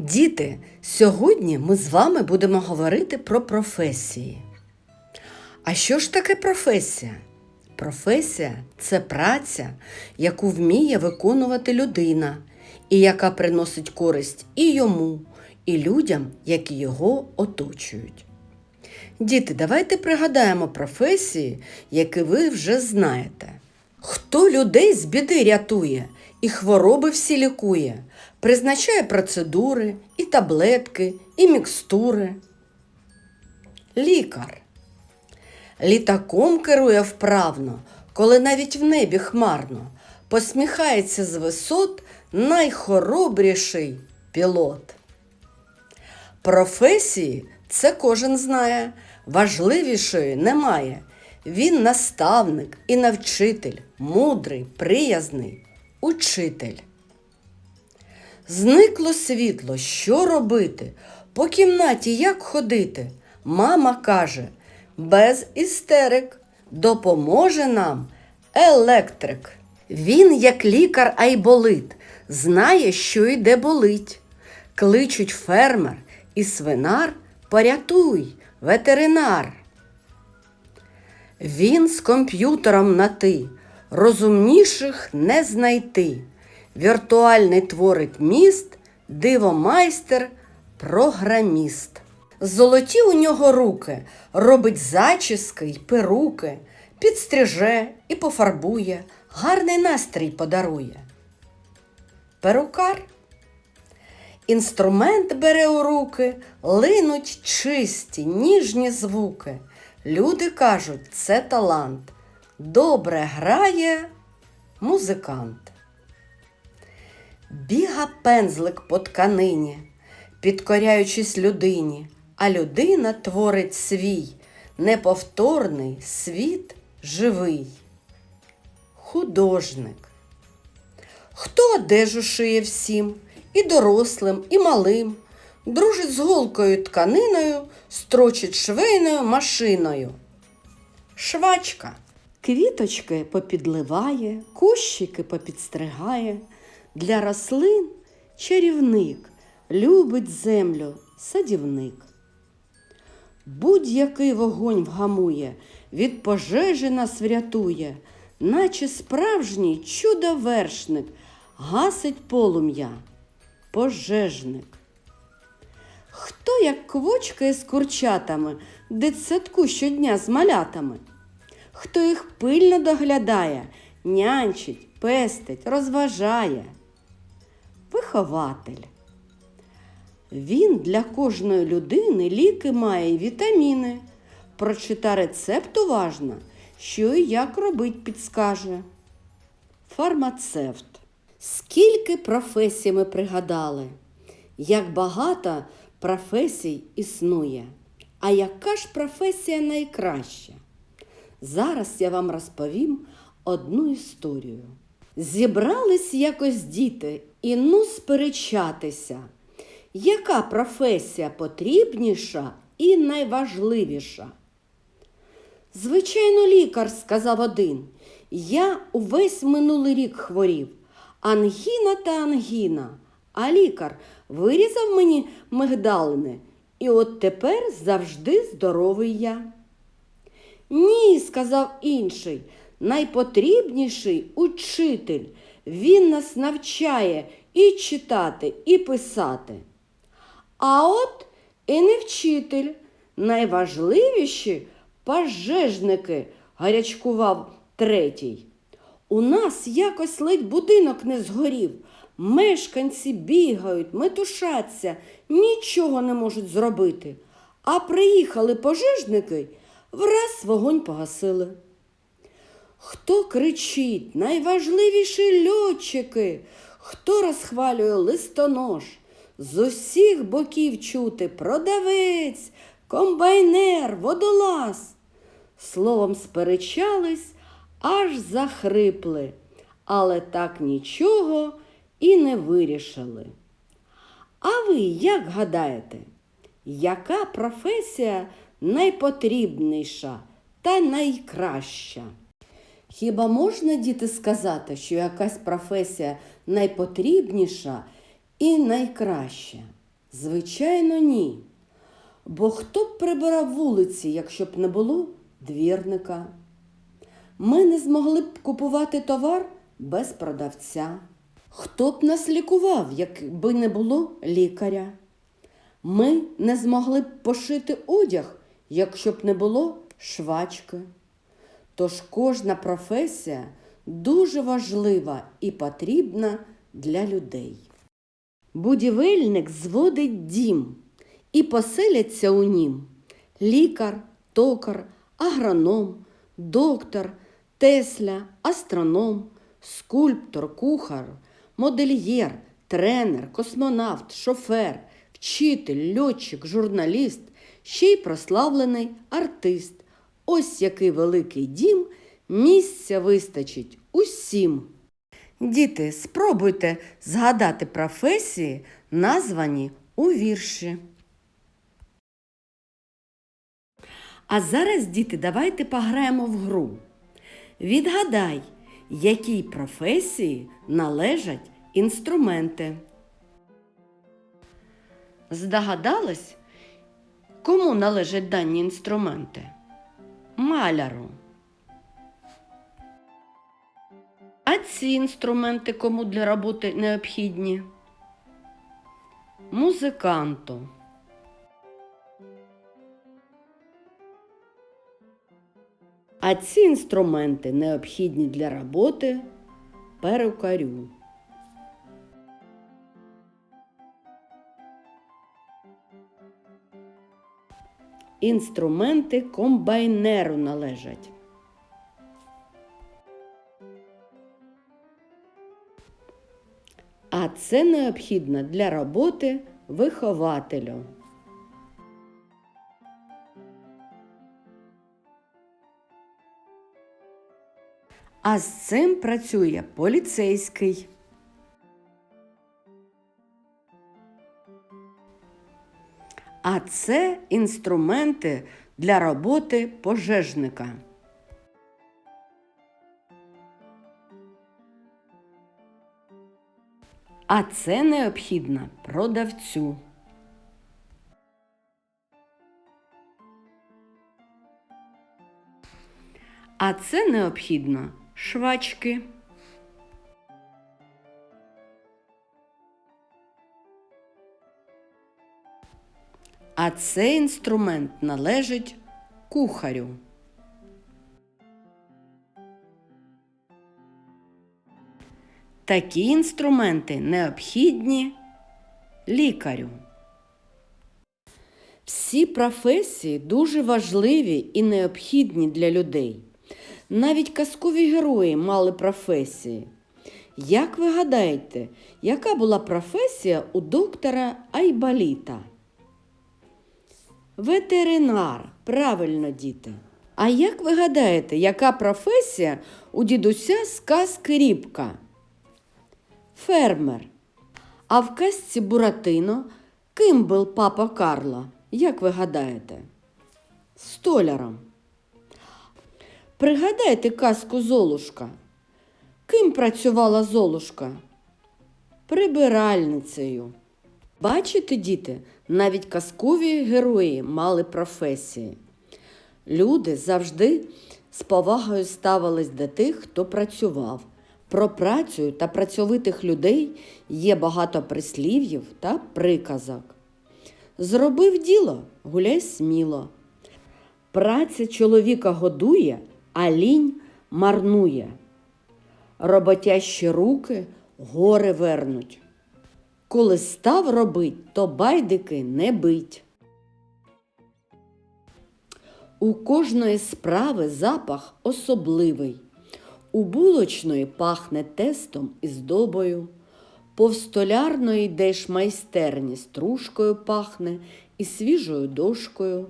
Діти, сьогодні ми з вами будемо говорити про професії. А що ж таке професія? Професія це праця, яку вміє виконувати людина, і яка приносить користь і йому, і людям, які його оточують. Діти, давайте пригадаємо професії, які ви вже знаєте. Хто людей з біди рятує і хвороби всі лікує, призначає процедури, і таблетки, і мікстури. Лікар. Літаком керує вправно, коли навіть в небі хмарно, посміхається з висот найхоробріший пілот. Професії це кожен знає, важливішої немає. Він наставник і навчитель, мудрий, приязний, учитель. Зникло світло, що робити? По кімнаті як ходити? Мама каже, без істерик допоможе нам електрик. Він, як лікар айболит, знає, що і де болить. Кличуть фермер і свинар, порятуй, ветеринар. Він з комп'ютером на ти, розумніших не знайти. Віртуальний творить міст, дивомайстер, програміст. Золоті у нього руки, робить зачіски й перуки, підстриже і пофарбує, гарний настрій подарує. Перукар. Інструмент бере у руки, линуть чисті, ніжні звуки. Люди кажуть, це талант. Добре грає музикант. Біга пензлик по тканині, підкоряючись людині, а людина творить свій неповторний світ живий. Художник. Хто одежу шиє всім, і дорослим, і малим, дружить з голкою тканиною, строчить швейною машиною. Швачка. Квіточки попідливає, кущики попідстригає. Для рослин чарівник любить землю садівник. Будь-який вогонь вгамує, від пожежі нас врятує, наче справжній чудовершник гасить полум'я, пожежник. Хто як квочкає з курчатами, дитсадку щодня з малятами? Хто їх пильно доглядає, нянчить, пестить, розважає? Вихователь. Він для кожної людини ліки має й вітаміни. Прочита рецепт уважно, що і як робить підскаже. Фармацевт. Скільки професій ми пригадали, як багато професій існує. А яка ж професія найкраща? Зараз я вам розповім одну історію. Зібрались якось діти і ну сперечатися, яка професія потрібніша і найважливіша? Звичайно, лікар, сказав один. Я увесь минулий рік хворів. Ангіна та ангіна. А лікар вирізав мені мигдалини, і от тепер завжди здоровий я. Ні, сказав інший, найпотрібніший учитель. Він нас навчає і читати, і писати. А от і не вчитель. Найважливіші пожежники, гарячкував третій. У нас якось ледь будинок не згорів. Мешканці бігають, метушаться, нічого не можуть зробити. А приїхали пожежники, враз вогонь погасили. Хто кричить найважливіші льотчики, хто розхвалює листонож, з усіх боків чути продавець, комбайнер, водолаз. Словом, сперечались, аж захрипли, але так нічого і не вирішили. А ви як гадаєте, яка професія найпотрібніша та найкраща? Хіба можна діти сказати, що якась професія найпотрібніша і найкраща? Звичайно, ні. Бо хто б прибирав вулиці, якщо б не було двірника? Ми не змогли б купувати товар без продавця. Хто б нас лікував, якби не було лікаря? Ми не змогли б пошити одяг, якщо б не було швачки. Тож кожна професія дуже важлива і потрібна для людей. Будівельник зводить дім і поселяться у нім лікар, токар, агроном, доктор, тесля, астроном, скульптор, кухар, модельєр, тренер, космонавт, шофер, вчитель, льотчик, журналіст, ще й прославлений артист. Ось який великий дім, місця вистачить усім. Діти, спробуйте згадати професії, названі у вірші. А зараз, діти, давайте пограємо в гру. Відгадай, якій професії належать інструменти. Здогадалась, кому належать дані інструменти? Маляру. А ці інструменти кому для роботи необхідні? Музиканту. А ці інструменти необхідні для роботи перукарю. Інструменти комбайнеру належать. А це необхідно для роботи вихователю. А з цим працює поліцейський. А це інструменти для роботи пожежника. А це необхідно продавцю. А це необхідно швачки. А цей інструмент належить кухарю. Такі інструменти необхідні лікарю. Всі професії дуже важливі і необхідні для людей. Навіть казкові герої мали професії. Як ви гадаєте, яка була професія у доктора Айбаліта? Ветеринар, правильно, діти. А як ви гадаєте, яка професія у дідуся з казки Рібка? Фермер. А в казці Буратино ким був папа Карло? Як ви гадаєте? Столяром. Пригадайте казку Золушка. Ким працювала Золушка? Прибиральницею. Бачите, діти, навіть казкові герої мали професії. Люди завжди з повагою ставились до тих, хто працював. Про працю та працьовитих людей є багато прислів'їв та приказок. Зробив діло, гуляй сміло. Праця чоловіка годує, а лінь марнує. Роботящі руки гори вернуть. Коли став робить, то байдики не бить. У кожної справи запах особливий. У булочної пахне тестом і здобою. Повстолярної йдеш майстерні стружкою пахне і свіжою дошкою.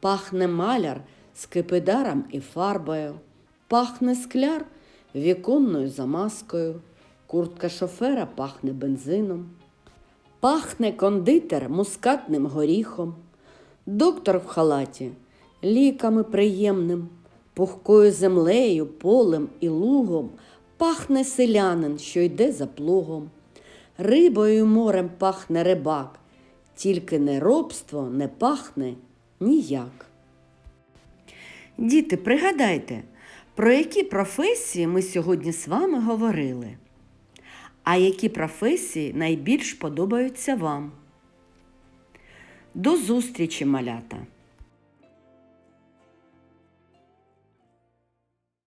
Пахне маляр скипидаром і фарбою. Пахне скляр віконною замазкою. Куртка шофера пахне бензином. Пахне кондитер мускатним горіхом. Доктор в халаті ліками приємним, пухкою землею, полем і лугом пахне селянин, що йде за плугом. Рибою морем пахне рибак, тільки неробство не пахне ніяк. Діти, пригадайте, про які професії ми сьогодні з вами говорили? А які професії найбільш подобаються вам? До зустрічі, малята!